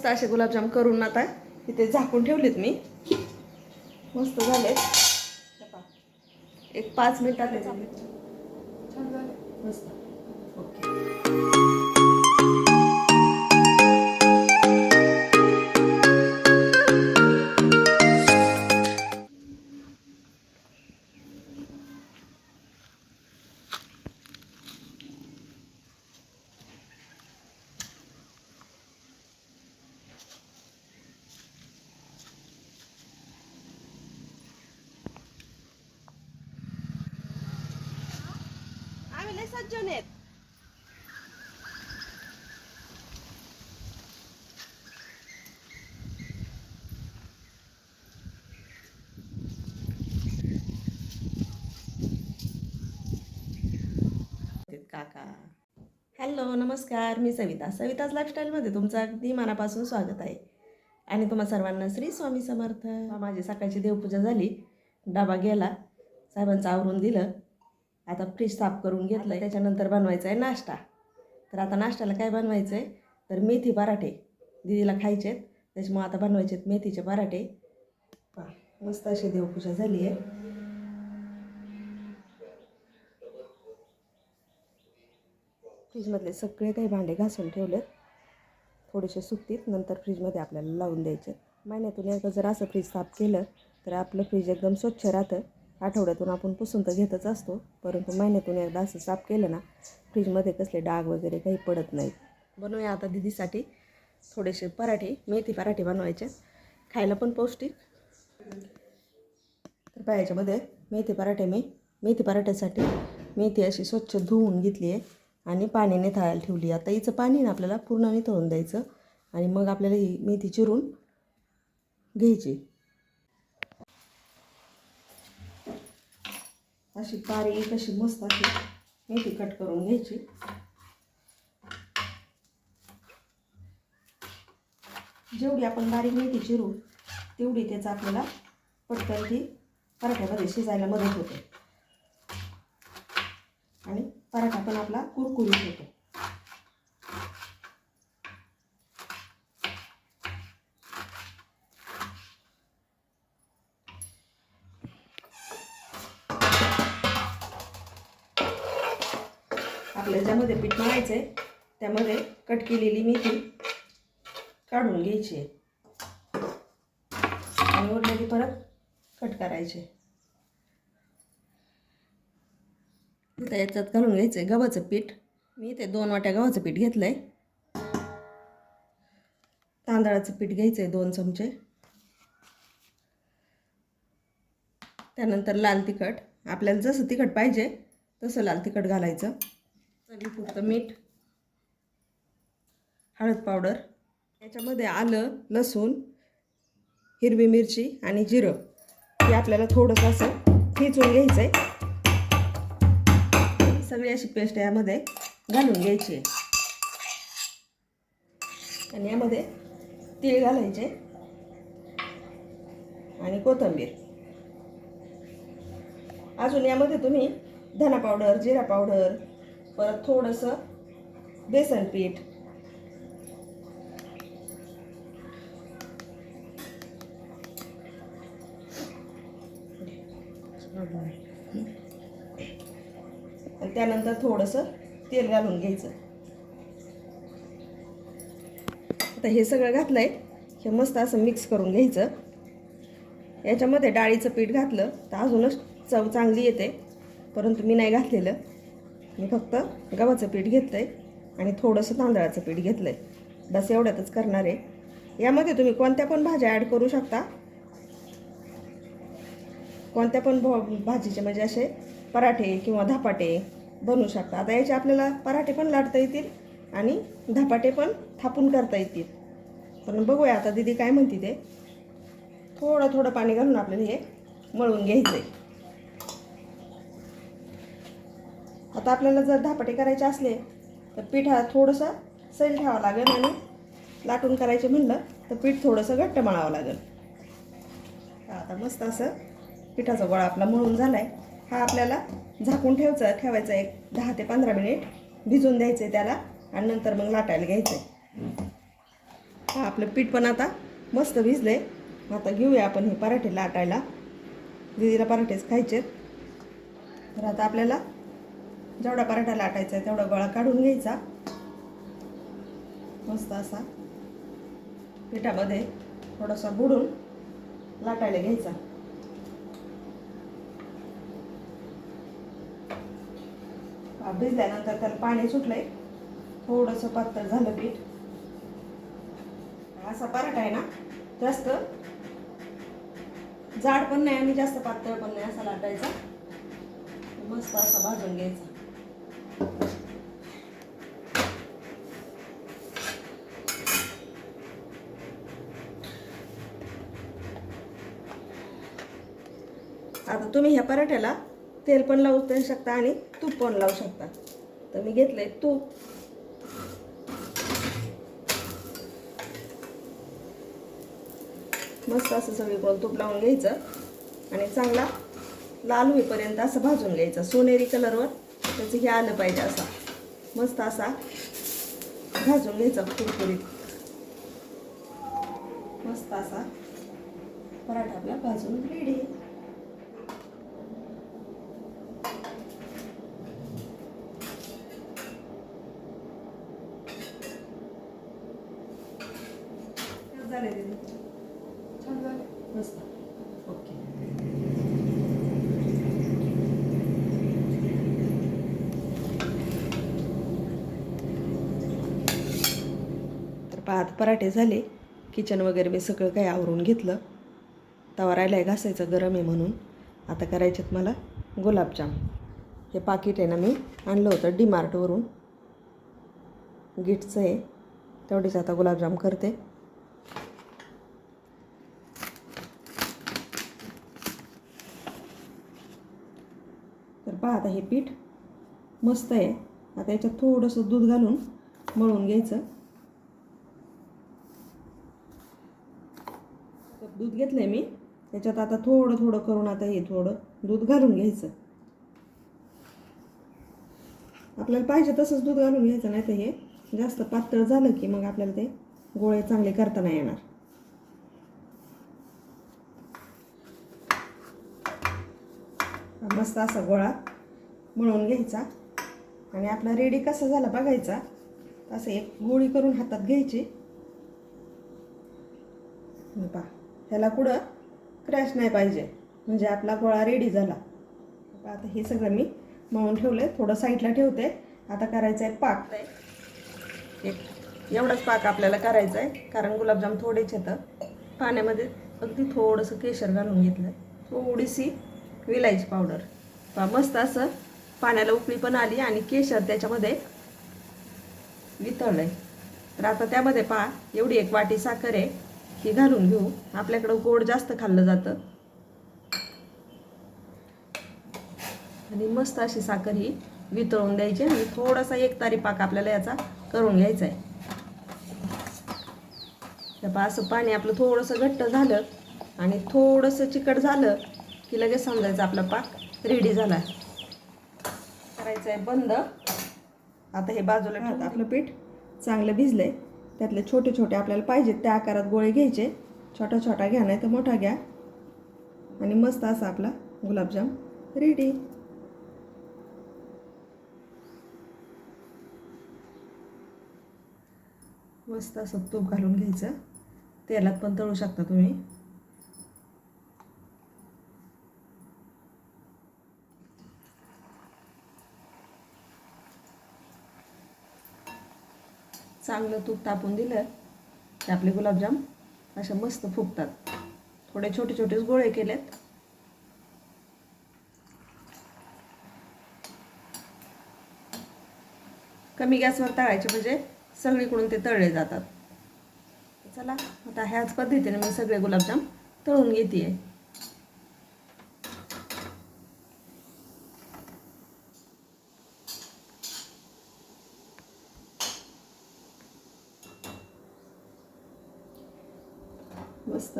मस्त असे गुलाबजाम करून आता इथे झाकून ठेवलेत मी. मस्त झालेत. पहा. एक पाच मिनिटात झाले झालं. मस्त. ओके. आहेत काका. हॅलो नमस्कार. मी सविता. सविताज लाईफस्टाईलमध्ये तुमचं अगदी मनापासून स्वागत आहे. आणि तुम्हा सर्वांना श्री स्वामी समर्थ. माझी सकाळची देवपूजा झाली. डबा गेला. साहेबांचं आवरून दिलं. आता फ्रीज साफ करून घेतलं आहे त्याच्यानंतर बनवायचं आहे नाश्ता. तर आता नाश्त्याला काय बनवायचं आहे तर मेथी पराठे. दिदीला खायचे आहेत त्याच्यामुळे आता बनवायचे आहेत मेथीचे पराठे. मस्त अशी देवपूजा झाली आहे फ्रीजमधले सगळे काही भांडे घासून ठेवलेत. थोडेसे सुकतील नंतर फ्रीजमध्ये आपल्याला लावून द्यायचे महिन्यातून एकदा जर असं फ्रीज साफ केलं तर आपलं फ्रीज एकदम स्वच्छ राहतं. आठवड्यातून आपण पुसून तर घेतच असतो. परंतु महिन्यातून एकदा असं साफ केलं ना फ्रीजमध्ये कसले डाग वगैरे काही पडत नाहीत. बनवूया आता दिदीसाठी थोडेसे पराठे मेथी पराठे बनवायचे. खायला पण पौष्टिक. तर पायाच्यामध्ये मेथी पराठे मी. मेथी पराठ्यासाठी मेथी अशी स्वच्छ धुवून घेतली आहे आणि पाणी निथळायला ठेवली. आता हिचं पाणी ना आपल्याला पूर्ण निथळून द्यायचं आणि मग आपल्याला ही मेथी चिरून घ्यायची. अशी बारीक अशी मस्त अशी मेथी कट करून घ्यायची. जेवढी आपण बारीक मेथी चिरू तेवढी त्याचा आपल्याला पटकन ती पराठ्यामध्ये शिजायला मदत होते. आणि पराठा पण आपला कुरकुरीत होतो. आपल्याला ज्यामध्ये पीठ मळायचं आहे त्यामध्ये कट केलेली मेथी काढून घ्यायची. आहे आणि उरलेली परत कट करायचे. आता याच्यात घालून घ्यायचं आहे गव्हाचं पीठ. मी इथे दोन वाट्या गव्हाचं पीठ घेतलं आहे तांदळाचं पीठ घ्यायचं आहे दोन चमचे. त्यानंतर लाल तिखट. आपल्याला जसं तिखट पाहिजे तसं लाल तिखट घालायचं. चवीपुरतं मीठ हळद पावडर याच्यामध्ये आलं लसूण हिरवी मिरची आणि जिरं. हे आपल्याला थोडंसं असं ठेचून घ्यायचं आहे सगळी अशी पेस्ट यामध्ये घालून घ्यायची आहे. आणि यामध्ये तीळ घालायचे आणि कोथिंबीर. अजून यामध्ये तुम्ही धना पावडर जिरा पावडर परत थोडंसं बेसन पीठ. आणि त्यानंतर थोडंसं तेल घालून घ्यायचं. आता हे सगळं घातलं आहे हे मस्त असं मिक्स करून घ्यायचं. याच्यामध्ये डाळीचं पीठ घातलं तर अजूनच चव चांगली येते. परंतु मी नाही घातलेलं. मी फक्त गव्हाचं पीठ घेतलं आहे आणि थोडंसं तांदळाचं पीठ घेतलं आहे बस एवढ्यातच करणार आहे. यामध्ये तुम्ही कोणत्या पण भाज्या ॲड करू शकता. कोणत्या पण भाजीचे म्हणजे असे पराठे किंवा धपाटे बनवू शकता. आता याचे आपल्याला पराठे पण लाटता येतील आणि धपाटे पण थापून करता येतील. पण बघूया आता दीदी काय म्हणते ते. थोडं थोडं पाणी घालून आपल्याला हे मळून घ्यायचं आहे आता आपल्याला जर धापटे करायचे असले तर पीठ हा थोडंसं सैल ठेवावं लागेल आणि लाटून करायचे म्हणलं तर पीठ थोडंसं घट्ट मळावं लागेल. आता मस्त असं पिठाचा गोळा आपला मळून झाला आहे हा आपल्याला झाकून ठेवायचा ठेवायचा एक दहा ते पंधरा मिनिट. भिजून द्यायचं आहे त्याला आणि नंतर मग लाटायला घ्यायचं आहे हा, आपलं पीठ पण आता मस्त भिजलं आहे आता घेऊया आपण हे पराठे लाटायला. दिदीला पराठेच खायचे तर आता आपल्याला जेवढा पराठा लाटायचा आहे तेवढा गोळा काढून घ्यायचा. मस्त असा पिठामध्ये थोडासा बुडून लाटायला घ्यायचा. भिजल्यानंतर त्याला पाणी सुटलंय. थोडंसं पातळ झालं पीठ. असा पराठा आहे ना जास्त जाड पण नाही आणि जास्त पातळ पण नाही असा लाटायचा. मस्त असा भाजून घ्यायचा. आता तुम्ही ह्या पराठ्याला तेल पण लावू शकता आणि तूप पण लावू शकता. तर मी घेतलंय तूप. मस्त असं सगळीकडून तूप लावून घ्यायचं आणि चांगला लाल होईपर्यंत असं भाजून घ्यायचं. सोनेरी कलरवर त्याचं हे आलं पाहिजे असा. मस्त असा. भाजून घ्यायचा कुरकुरीत. मस्त असा. पराठा आपला भाजून रेडी झाले दीदी छान झाले मस्त ओके आत पराठे झाले. किचन वगैरे मी सगळं काही आवरून घेतलं. तवा राहिला आहे घासायचं गरम आहे म्हणून. आता करायचेत मला गुलाबजाम हे पाकिट आहे ना मी आणलं होतं डी मार्टवरून आहे. तेवढीच आता गुलाबजाम करते. तर पहा आता हे पीठ मस्त आहे. आता याच्यात थोडंसं दूध घालून मळून घ्यायचं. दूध घेतलं आहे मी. त्याच्यात आता थोडं थोडं करून आता हे थोडं दूध घालून घ्यायचं. आपल्याला पाहिजे तसंच दूध घालून घ्यायचं नाही तर हे जास्त पातळ झालं की मग आपल्याला ते गोळे चांगले करता नाही येणार. मस्त असा गोळा मळून घ्यायचा. आणि आपला रेडी कसा झाला बघायचा. असं एक गोळी करून हातात घ्यायची. पहा. ह्याला कुठं क्रॅश नाही पाहिजे. म्हणजे आपला गोळा रेडी झाला. आता हे सगळं मी मळून ठेवलं आहे थोडं साईडला ठेवते. आता करायचं आहे पाक. एक एवढाच पाक आपल्याला करायचा आहे कारण गुलाबजाम थोडेच येतं. पाण्यामध्ये अगदी थोडंसं केशर घालून घेतलं आहे थोडीशी विलायची पावडर पहा मस्त असं पाण्याला उकळी पण आली आणि केशर त्याच्यामध्ये वितळलं आहे तर आता त्यामध्ये पहा एवढी एक वाटी साखर आहे. ही घालून घेऊ. आपल्याकडं गोड जास्त खाल्लं जातं. आणि मस्त अशी साखर ही वितळून द्यायची आणि थोडासा एक तारी पाक आपल्याला याचा करून घ्यायचा आहे तर पहा असं पाणी आपलं थोडंसं घट्ट झालं आणि थोडंसं चिकट झालं की लगेच समजायचं आपला पाक रेडी झाला करायचं आहे बंद. आता हे बाजूला ठेवतं आपलं पीठ. चांगलं भिजलंय. त्यातले छोटे छोटे आपल्याला पाहिजेत त्या आकारात गोळे घ्यायचे. छोटा छोटा घ्या नाही तर मोठा घ्या. आणि मस्त असा आपला गुलाबजाम रेडी मस्त असं तूप घालून घ्यायचं. तेलात पण तळू शकता तुम्ही. चांगलं तूप तापून दिलं की आपले गुलाबजाम असे मस्त फुगतात. थोडे छोटे छोटेच गोळे केलेत. कमी गॅसवर तळायचे म्हणजे सगळीकडून ते तळले जातात. चला आता ह्याच पद्धतीने मी सगळे गुलाबजाम तळून घेते मस्त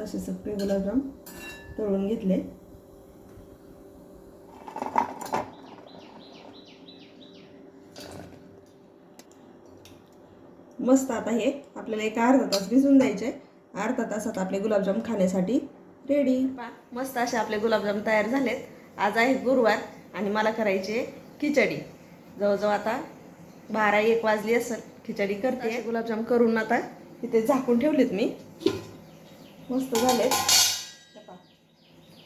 सगळे गुलाबजाम तळून घेतले. मस्त आता हे आपल्याला एक अर्धा तास भिजून द्यायचे. अर्धा तासात आपले गुलाबजाम खाण्यासाठी रेडी मस्त असे आपले गुलाबजाम तयार झालेत. आज आहे गुरुवार आणि मला करायची खिचडी. जवळजवळ आता बारा एक वाजली असेल. खिचडी करते. गुलाबजाम करून आता इथे झाकून ठेवलेत मी. मस्त झालेत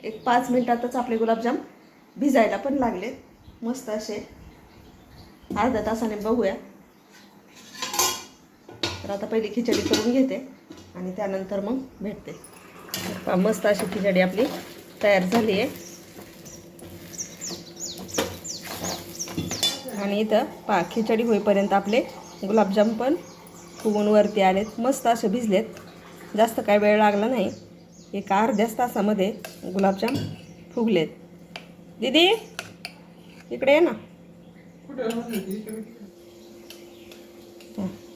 एक पाच मिनटातच आपले गुलाबजाम भिजायला पण लागलेत मस्त असे. अर्ध्या तासाने बघूया. तर आता पहिली खिचडी करून घेते आणि त्यानंतर मग भेटते. मस्त अशी खिचडी आपली तयार झाली आहे. आणि इथं पा खिचडी होईपर्यंत आपले गुलाबजाम पण फुगून वरती आलेत. मस्त असे भिजलेत. जास्त काय वेळ लागला नाही. एक अर्ध्याच तासामध्ये गुलाबजाम फुगलेत. दीदी इकडे ये ना.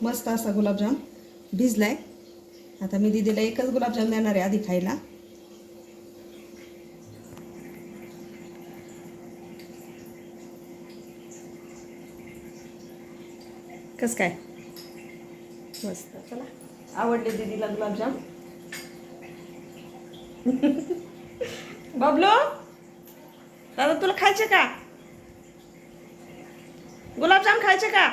मस्त असा गुलाबजाम भिजलाय. आता मी दीदीला एकच गुलाबजाम देणार आहे आधी खायला. कस काय? मस्त चला. आवडले दीदीला गुलाबजाम. बबलू दादा तुला खायचे का? गुलाबजाम खायचे का?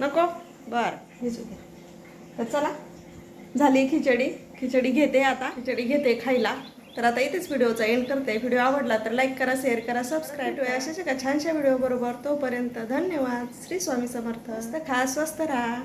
नको? बर. भिजू द्या तर चला झाली खिचडी. खिचडी घेते आता. खिचडी घेते खायला. तर आता इथेच व्हिडिओचा एंड करते. व्हिडिओ आवडला तर लाईक करा शेअर करा सबस्क्राईब ठेवा. अशाच एका छानशा व्हिडिओ बरोबर तोपर्यंत धन्यवाद. श्री स्वामी समर्थ. असतं खा स्वस्त राहा.